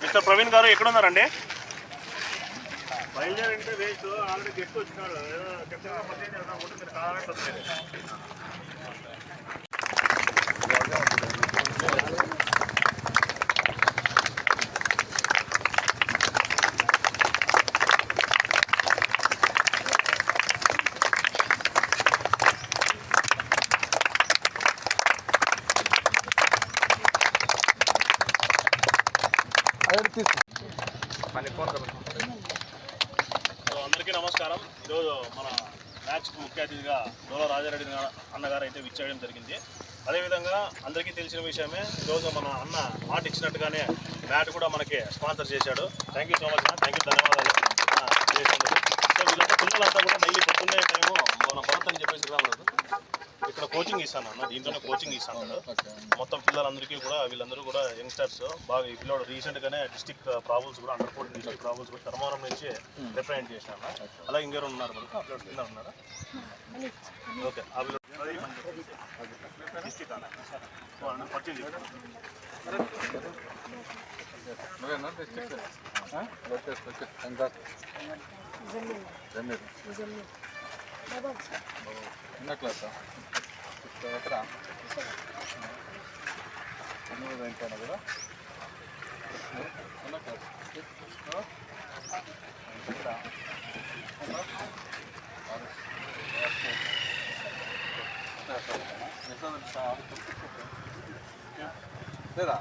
Mister Praveen గారు ఎక్కడ ఉన్నారండి బయలుదేరంటే వేస్ట్. ఆల్రెడీ గెస్ట్ వచ్చినాడు ఏదో చెప్తున్నా పని చేద్దాం కావాలంటే అందరికీ నమస్కారం. ఈరోజు మన మ్యాచ్ ముఖ్య అతిథిగా డోలా రాజారెడ్డి అన్నగారు అయితే విచ్చేయడం జరిగింది. అదేవిధంగా అందరికీ తెలిసిన విషయమే ఈరోజు మన అన్న మాట ఇచ్చినట్టుగానే మ్యాట్ కూడా మనకి స్పాన్సర్ చేశాడు. థ్యాంక్ యూ సో మచ్ అన్న. థ్యాంక్ యూ ధన్యవాదాలు ఆ, చేసినందుకు సో వీళ్ళంతా పిల్లలంతా కూడా డైలీ పొద్దున్నే టైము మన భరత్ అని చెప్పేసి రాలేదు ఇక్కడ కోచింగ్ ఇస్తాను అన్న దీంట్లోనే కోచింగ్ ఇస్తాను మొత్తం పిల్లలందరికీ కూడా వీళ్ళందరూ కూడా యంగ్స్టర్స్ బాగా ఈ పిల్లడు రీసెంట్గానే డిస్టిక్ ప్రాబ్లమ్స్ కూడా అండర్ ఫోర్టీన్ డిస్టిక్ ప్రాబ్లమ్స్ కూడా ధర్మవరం నుంచి రిప్రజెంట్ చేశాను అలాగే ఇంకెవరు ఉన్నారు మనకు? అప్పుడు కింద ఉన్నారా? ఓకే ఆ డిస్టిక్ అన్న. సో అన్న చేస్తాను నువ్వేనా ఎన్న క్లాస్ ఎక్కడ ఎన్నో అయిపోయినా కూడా ఎన్న క్లాస్ లేదా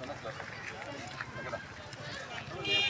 ఎన్న క్లాస్ ఎక్కడ హాస్టల్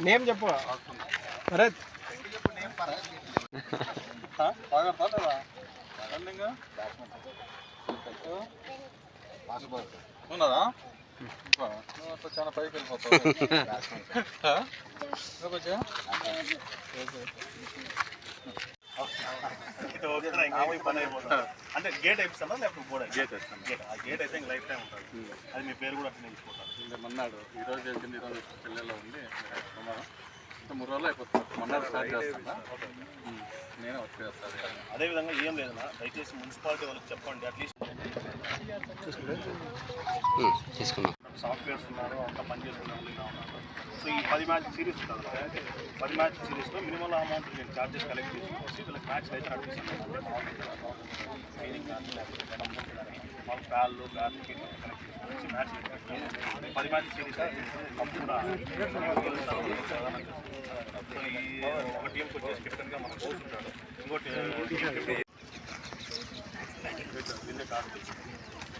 నేమ్ చెప్పు. భరత్. ఉన్నదా? చాలా పైకి ఓకే పని అయిపోతుంది అంటే గేట్ అయిపోతుందా లేకపోతే బోర్డ్ గేట్ గేట్ ఆ గేట్ అయితే ఇంకా లైఫ్ టైం ఉంటుంది అది మీ పేరు కూడా అట్లా ఇచ్చుకుంటారు ఇంకా మన్నాడు ఈ రోజు వెళ్తుంది ఈ రోజు ఉంది ఇంకా మూడు రోజులు అయిపోతుంది మన్నాడు స్టార్ట్ చేస్తున్నా నేనే వర్క్ చేస్తాను అదేవిధంగా ఏం లేదన్నా దయచేసి మున్సిపాలిటీ వాళ్ళకి చెప్పండి. అట్లీస్ట్ తీసుకున్నాం. సాఫ్ట్వేర్స్ ఉన్నారు అంతా పని ఉన్నారు. సో ఈ పది మ్యాచ్ సిరీస్ ఉంటుంది పది మ్యాచ్ సిరీస్లో మినిమం అమౌంట్ నేను చార్జెస్ కలెక్ట్ చేసుకొచ్చి వీళ్ళకి మ్యాచ్ అయితే నడిపిస్తాను ట్రైనింగ్ కానీ వాళ్ళ ప్యాళ్ళు బ్యాట్లు కలెక్ట్ చేసుకొచ్చి మ్యాచ్ పది మ్యాచ్ సిరీస్ కూడా ఈ ఒక టీంకి వచ్చేసి కెప్టెన్గా మన కోచ్ ఉంటాడు. ఇంకోటి దీన్నే కాదు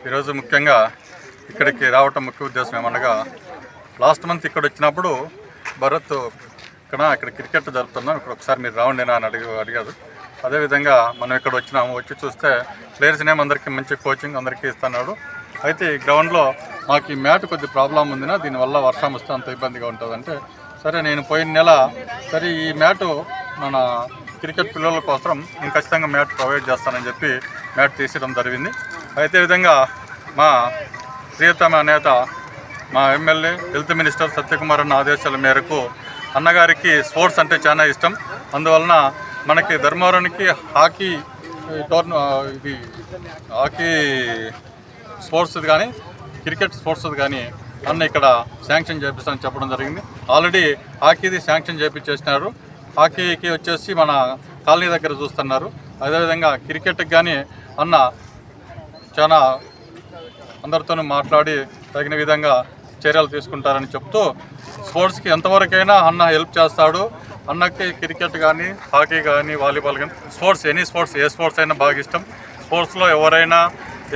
ఈరోజు ముఖ్యంగా ఇక్కడికి రావటం ముఖ్య ఉద్దేశం ఏమనగా లాస్ట్ మంత్ ఇక్కడ వచ్చినప్పుడు భరత్ ఇక్కడ ఇక్కడ క్రికెట్ జరుపుతున్నాం ఇక్కడ ఒకసారి మీరు రావండి అని అడిగి అడిగారు. అదేవిధంగా మనం ఇక్కడ వచ్చినాము వచ్చి చూస్తే ప్లేయర్స్ నేమ్ అందరికీ మంచి కోచింగ్ అందరికీ ఇస్తున్నాడు. అయితే ఈ గ్రౌండ్లో మాకు ఈ మ్యాట్ కొద్ది ప్రాబ్లం ఉందినా దీనివల్ల వర్షం వస్తే అంత ఇబ్బందిగా ఉంటుందంటే సరే నేను పోయిన నెల సరే ఈ మ్యాటు మన క్రికెట్ పిల్లల కోసం నేను ఖచ్చితంగా మ్యాట్ ప్రొవైడ్ చేస్తానని చెప్పి మ్యాట్ తీసేయడం జరిగింది. అయితే విధంగా మా ప్రియతమ నేత మా ఎమ్మెల్యే హెల్త్ మినిస్టర్ సత్యకుమార్ అన్న ఆదేశాల మేరకు అన్నగారికి స్పోర్ట్స్ అంటే చాలా ఇష్టం. అందువలన మనకి ధర్మవరానికి హాకీ టోర్న ఇది హాకీ స్పోర్ట్స్ కానీ క్రికెట్ స్పోర్ట్స్ కానీ అన్న ఇక్కడ శాంక్షన్ చేపిస్తానని చెప్పడం జరిగింది. ఆల్రెడీ హాకీది శాంక్షన్ చేపించేసినారు హాకీకి వచ్చేసి మన కాలనీ దగ్గర చూస్తున్నారు. అదేవిధంగా క్రికెట్కి కానీ అన్న చాలా అందరితోనూ మాట్లాడి తగిన విధంగా చర్యలు తీసుకుంటారని చెప్తూ స్పోర్ట్స్కి ఎంతవరకైనా అన్న హెల్ప్ చేస్తాడు. అన్నకి క్రికెట్ కానీ హాకీ కానీ వాలీబాల్ కానీ స్పోర్ట్స్ ఎనీ స్పోర్ట్స్ ఏ స్పోర్ట్స్ అయినా బాగా ఇష్టం. స్పోర్ట్స్లో ఎవరైనా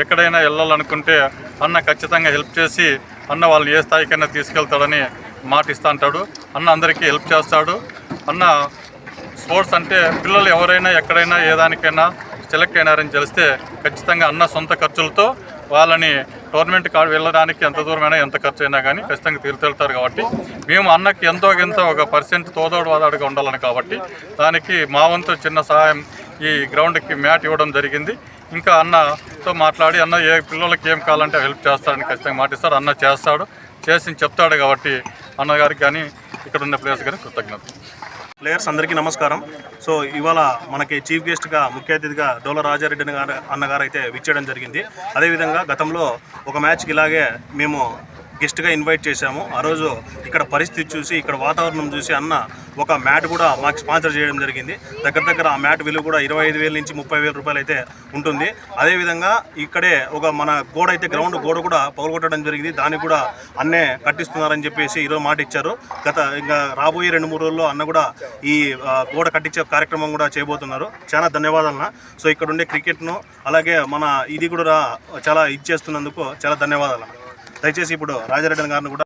ఎక్కడైనా వెళ్ళాలనుకుంటే అన్న ఖచ్చితంగా హెల్ప్ చేసి అన్న వాళ్ళని ఏ స్థాయికైనా తీసుకెళ్తాడని మాట ఇస్తా అంటాడు. అన్న అందరికీ హెల్ప్ చేస్తాడు. అన్న స్పోర్ట్స్ అంటే పిల్లలు ఎవరైనా ఎక్కడైనా ఏ దానికైనా సెలెక్ట్ అయినారని తెలిస్తే ఖచ్చితంగా అన్న సొంత ఖర్చులతో వాళ్ళని టోర్నమెంట్ కా వెళ్ళడానికి ఎంత దూరమైనా ఎంత ఖర్చు అయినా కానీ ఖచ్చితంగా తీరుతెళ్తారు కాబట్టి మేము అన్నకి ఎంతో గింత ఒక పర్సెంట్ తోదోడు వాదాడుగా ఉండాలని కాబట్టి దానికి మా వంతు చిన్న సహాయం ఈ గ్రౌండ్కి మ్యాట్ ఇవ్వడం జరిగింది. ఇంకా అన్నతో మాట్లాడి అన్న ఏ పిల్లలకి ఏం కావాలంటే హెల్ప్ చేస్తాడని ఖచ్చితంగా మాటిస్తాడు అన్న చేస్తాడు చేసి చెప్తాడు కాబట్టి అన్నగారికి కానీ ఇక్కడ ఉన్న ప్లేయర్స్ కానీ కృతజ్ఞత ప్లేయర్స్ అందరికీ నమస్కారం. సో ఇవాళ మనకి చీఫ్ గెస్ట్గా ముఖ్య అతిథిగా డోల రాజారెడ్డి గారు అన్నగారు అయితే విచ్చేయడం జరిగింది. అదేవిధంగా గతంలో ఒక మ్యాచ్కి ఇలాగే మేము గెస్ట్గా ఇన్వైట్ చేశాము. ఆ రోజు ఇక్కడ పరిస్థితి చూసి ఇక్కడ వాతావరణం చూసి అన్న ఒక మ్యాట్ కూడా మాకు స్పాన్సర్ చేయడం జరిగింది. దగ్గర దగ్గర ఆ మ్యాట్ విలువ కూడా ఇరవై ఐదు వేల నుంచి ముప్పై వేల రూపాయలు అయితే ఉంటుంది. అదేవిధంగా ఇక్కడే ఒక మన గోడ అయితే గ్రౌండ్ గోడ కూడా పగలగొట్టడం జరిగింది. దాన్ని కూడా అన్నే కట్టిస్తున్నారని చెప్పేసి ఈరోజు మాట ఇచ్చారు. గత ఇంకా రాబోయే రెండు మూడు రోజుల్లో అన్న కూడా ఈ గోడ కట్టించే కార్యక్రమం కూడా చేయబోతున్నారు. చాలా ధన్యవాదాలన్న. సో ఇక్కడ ఉండే క్రికెట్ను అలాగే మన ఇది కూడా చాలా ఇచ్చేస్తున్నందుకు చాలా ధన్యవాదాలన్న. దయచేసి ఇప్పుడు రాజారెడ్డి గారిని కూడా